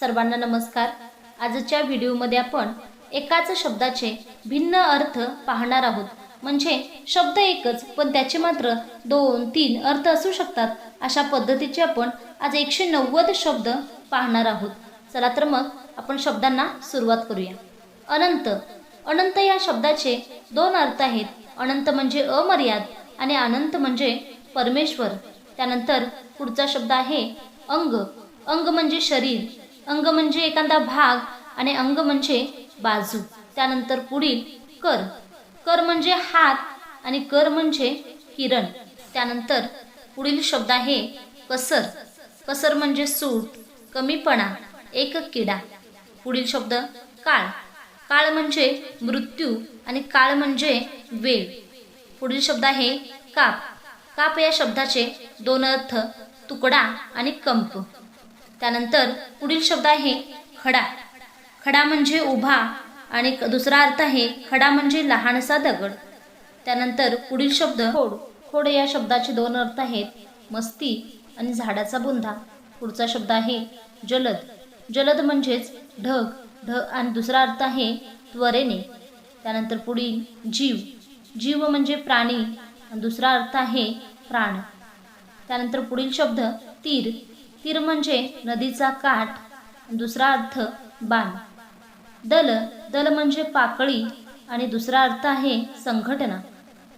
सर्वांना नमस्कार. आजच्या व्हिडिओमध्ये आपण एकाच शब्दाचे भिन्न अर्थ पाहणार आहोत. म्हणजे शब्द एकच पण त्याचे मात्र दोन तीन अर्थ असू शकतात. अशा पद्धतीचे आपण आज एकशे नव्वद शब्द पाहणार आहोत. चला तर मग आपण शब्दांना सुरुवात करूया. अनंत. अनंत या शब्दाचे दोन अर्थ आहेत. अनंत म्हणजे अमर्याद आणि अनंत म्हणजे परमेश्वर. त्यानंतर पुढचा शब्द आहे अंग. अंग म्हणजे शरीर. अंग म्हणजे एखादा भाग आणि अंग म्हणजे बाजू. त्यानंतर पुढील कर. कर म्हणजे हात आणि कर म्हणजे किरण. त्यानंतर पुढील शब्द आहे कसर. कसर म्हणजे सूट कमीपणा एक किडा. पुढील शब्द काळ. काळ म्हणजे मृत्यू आणि काळ म्हणजे वेळ. पुढील शब्द आहे काप. काप या शब्दाचे दोन अर्थ तुकडा आणि कंप. त्यानंतर पुढील शब्द आहे खडा. खडा म्हणजे उभा आणि दुसरा अर्थ आहे खडा म्हणजे लहानसा दगड. त्यानंतर पुढील शब्द खोड. खोड या शब्दाचे दोन अर्थ आहेत मस्ती आणि झाडाचा बुंदा. पुढचा शब्द आहे जलद. जलद म्हणजेच ढग. ढग आणि दुसरा अर्थ आहे त्वरेने. त्यानंतर पुढील जीव. जीव म्हणजे प्राणी. आणि दुसरा अर्थ आहे प्राण. त्यानंतर पुढील शब्द तीर. तीर म्हणजे नदीचा काठ. दुसरा अर्थ बाण. दल. दल म्हणजे पाकळी आणि दुसरा अर्थ आहे संघटना.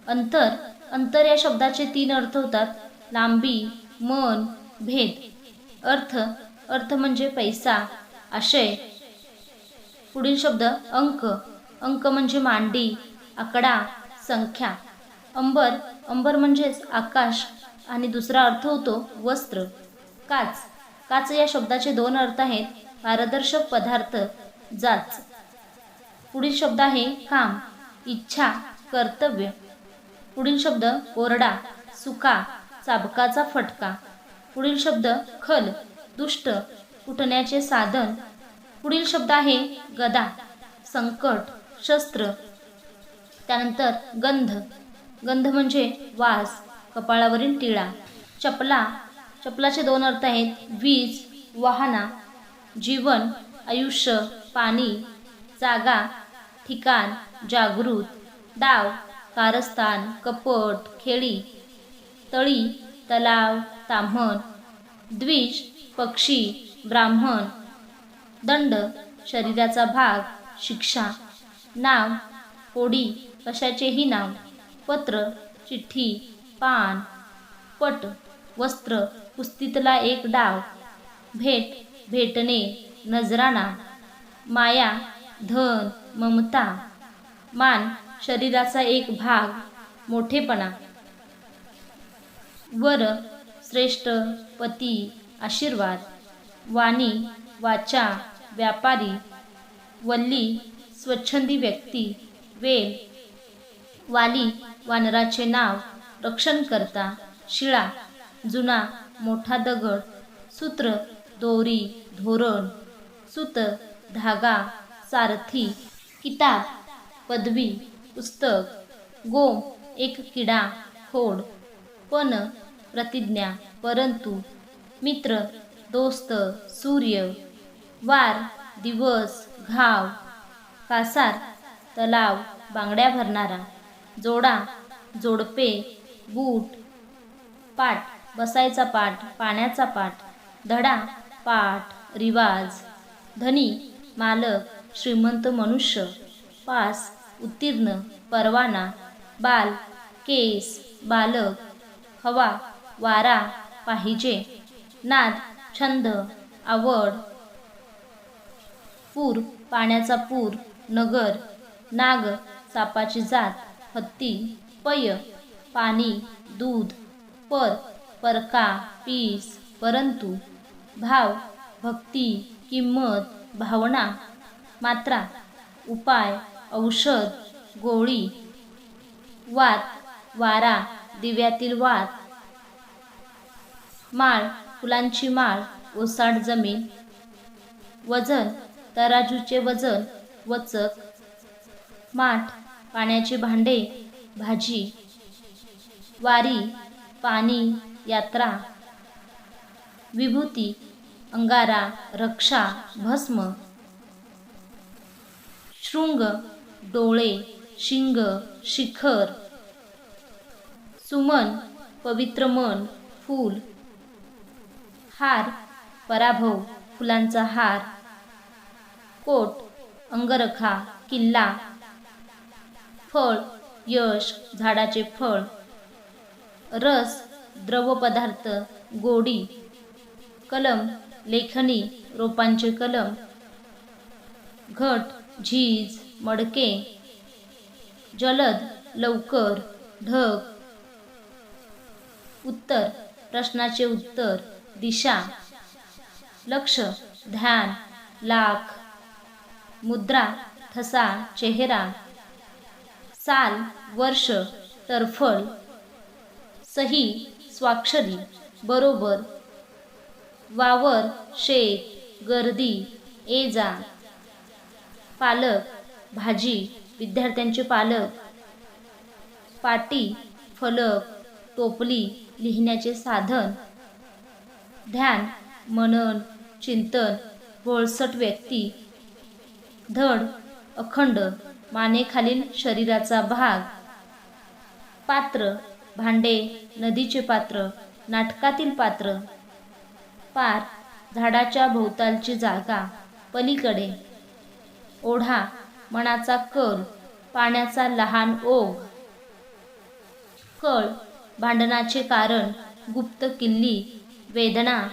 अंतर. अंतर या शब्दाचे तीन अर्थ होतात. लांबी मन भेद. अर्थ. अर्थ म्हणजे पैसा आशय. पुढील शब्द अंक. अंक म्हणजे मांडी आकडा संख्या. अंबर. अंबर म्हणजेच आकाश आणि दुसरा अर्थ होतो वस्त्र. काच. काच या शब्दाचे दोन अर्थ आहेत. पारदर्शक पदार्थ जाच. पुढील शब्द आहे काम इच्छा कर्तव्य. पुढील शब्द कोरडा सुका चाबकाचा फटका. पुढील शब्द खल दुष्ट कुटण्याचे साधन. पुढील शब्द आहे गदा संकट शस्त्र. त्यानंतर गंध. गंध म्हणजे वास कपाळावरील टिळा. चपला चपलाचे दोन अर्थ आहेत. वीज वाहना जीवन आयुष्य पाणी जागा ठिकाण जागृत डाव कारस्थान कपट खेळी तळी तलाव ताम्हण द्विज पक्षी ब्राह्मण दंड शरीराचा भाग शिक्षा नाव कोडी कशाचेही नाव पत्र चिठ्ठी पान पट वस्त्र कुस्तीतला एक डाव. भेट भेटणे नजराणा. माया धन ममता. मान शरीराचा एक भाग मोठेपणा. वर श्रेष्ठ पती आशीर्वाद. वाणी वाचा व्यापारी. वल्ली स्वच्छंदी व्यक्ती. वेळ. वाली वानराचे नाव रक्षणकर्ता. शिळा जुना मोठा दगड सूत्र दोरी धोरण सूत धागा सारथी किताब पदवी पुस्तक गोम एक किडा खोड पण प्रतिज्ञा परंतु मित्र दोस्त सूर्य वार दिवस घाव कासार तलाव बांगड्या भरणारा जोडा जोडपे बूट पाट. बसायचा पाठ पाण्याचा पाठ धडा पाठ रिवाज धनी मालक श्रीमंत मनुष्य पास उत्तीर्ण परवाना बाल केस बालक हवा वारा पाहिजे नाद छंद आवड पूर पाण्याचा पूर नगर नाग सापाची जात हत्ती पय पाणी दूध पर परका पीस परंतु भाव भक्ती किंमत भावना मात्रा उपाय औषध गोळी वात वारा दिव्यातील वात माळ फुलांची माळ ओसाड जमीन वजन तराजूचे वजन वचक माठ पाण्याचे भांडे भाजी वारी पाणी यात्रा विभूती अंगारा रक्षा भस्म शृंग डोळे शिंग शिखर सुमन पवित्र मन फूल हार पराभव फुलांचा हार कोट अंगरखा किल्ला फळ यश झाडाचे फळ रस द्रवपदार्थ गोडी कलम लेखनी रोपांचे कलम घट झीज मडके जलद लवकर ढग उत्तर प्रश्नाचे उत्तर दिशा लक्ष ध्यान लाख मुद्रा ठसा चेहरा साल वर्ष तरफळ सही स्वाक्षरी बरोबर. वावर शेत गर्दी ये जा पालक भाजी विद्यार्थ्यांचे पालक. पाटी फलक टोपली लिहिण्याचे साधन. ध्यान मनन चिंतन भोळसट व्यक्ती. धड अखंड मानेखालील शरीराचा भाग. पात्र भांडे नदीचे पात्र नाटकातील पात्र. पार झाडाच्या भोवतालची जागा पलीकडे. ओढा मनाचा कल पाण्याचा लहान ओघ. कळ भांडणाचे कारण गुप्त किल्ली वेदना.